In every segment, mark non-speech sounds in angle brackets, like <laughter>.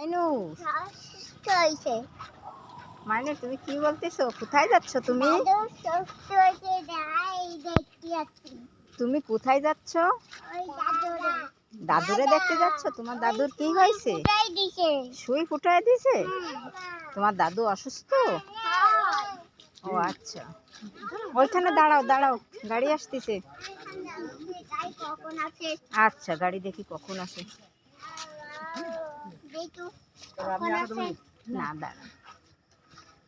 আইনু সুস্থ হয়েছে মানে তুমি কি বলতেছো? কোথায় যাচ্ছ তুমি? তুমি কোথায় যাচ্ছ? দাদুরে। দেখতে যাচ্ছ? তোমার দাদুর কি হয়েছে? ফুটাই সুই ফুটায় দিছে? তোমার দাদু অসুস্থ? ও আচ্ছা। ওইখানে দাঁড়াও দাঁড়াও। গাড়ি আসতেছে। আচ্ছা গাড়ি দেখি কখন আসে। না দাঁড়া।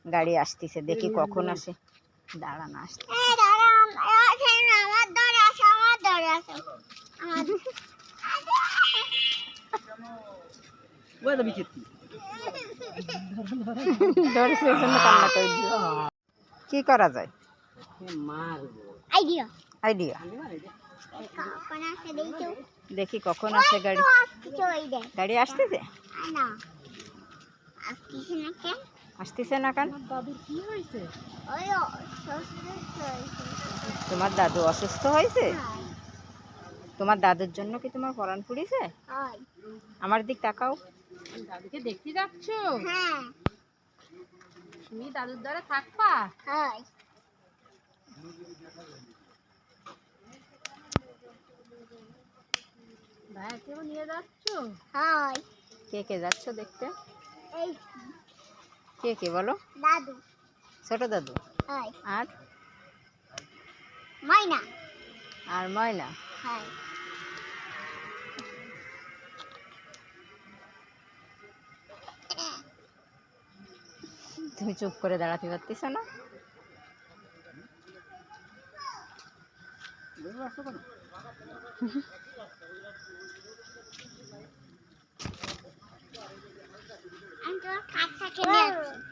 গাড়ি আসতেছে দেখি কখন আসে। দাঁড়া না আসতে। কি করা যায়? আইডিয়া আইডিয়া দেখু কখন আসে গাড়ি। গাড়ি আসতেছে? আসতেছে না কেন? তোমার দাদু অসুস্থ হয়েছে? হ্যাঁ। তোমার দাদুর জন্য কি তোমার পরাণ পুড়িছে আমার দিক তাকাও। দাদুকে দেখতে যাচ্ছ? হ্যাঁ। তুমি দাদুর দ্বারা থাকবা? ভাইকেও নিয়ে যাচ্ছ? হয়। কে কে যাচ্ছ দেখতে? এই কে কে বলো? দাদু। ছোট দাদু? আর? ময়না। আর ময়না? তুমি চুপ করে দাঁড়াতে পারতেছ না? কিনে আছি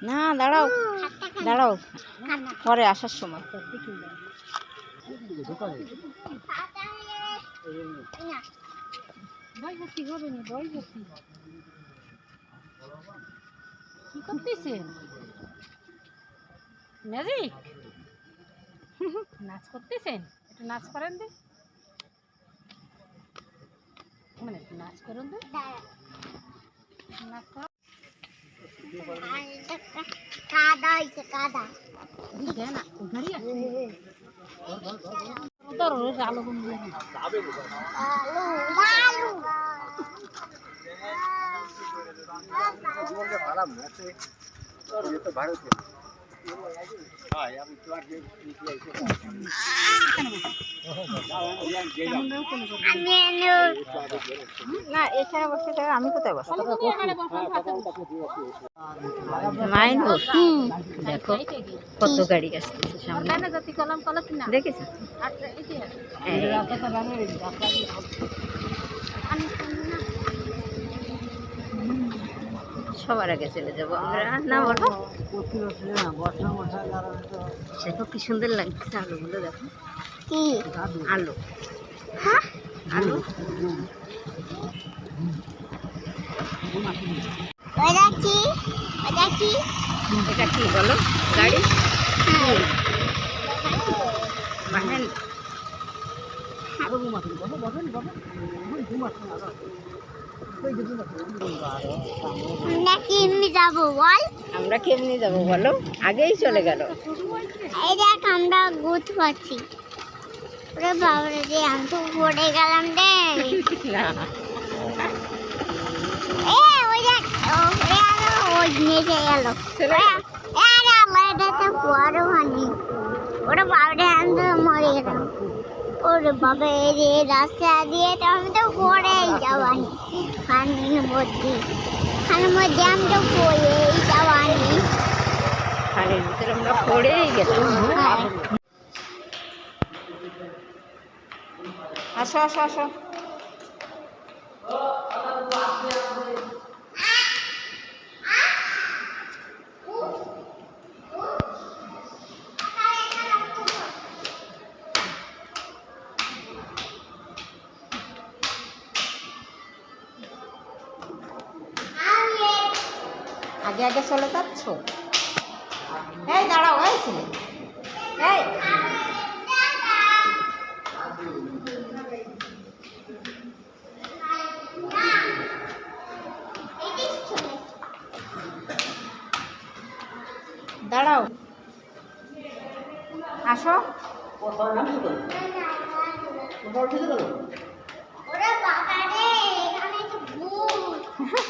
না দাঁড়াও দাঁড়াও পরে আসার সময়। কি করতেছেন ম্যাজিক নাচ করতেছেন একটু নাচ করেন দে মানে একটু নাচ করুন দে নাচ হয়েছে কাদা আলো আলু এনে না বসে আমি কোথায় মাইন দেখো কত গাড়ি আসতেছে দেখেছ আচ্ছা এই যে এই, সবার আগে চলে যাব। আমরা না বলো দেখো কি সুন্দর লাগছে আলুগুলো দেখো। কি? আলু। হ্যাঁ? আলু। এটা কি বলো? গাড়ি? হ্যাঁ। বাহেন আমরা কি এমনি যাব বল? আমরা কেমনি যাব বলো? আগেই চলে গেল। এই দেখ আমরা গুত পাচ্ছি। ওরে বাবারে যে আমি তো পড়ে গেলাম রে। না এ ওই দেখ ওরে আরও ওই নিচে গেল? আরে আমার এটা তো বড় হানি ওরে গেলাম ওরে বাবা এই রাস্তা দিয়ে তো আমি তো পড়েই যাওয়ানি। খানির মধ্যে খানের মধ্যে আমি তো পড়েই যাওয়ানি। খালের ভিতরে আমরা পড়েই গেলাম হ্যাঁ। আসো আসো আসো। আগে আগে চলে যাচ্ছ? এই দাঁড়াও এই ছেলে। এই। দাঁড়াও। আসো। ওরা বাবা রে তো <laughs>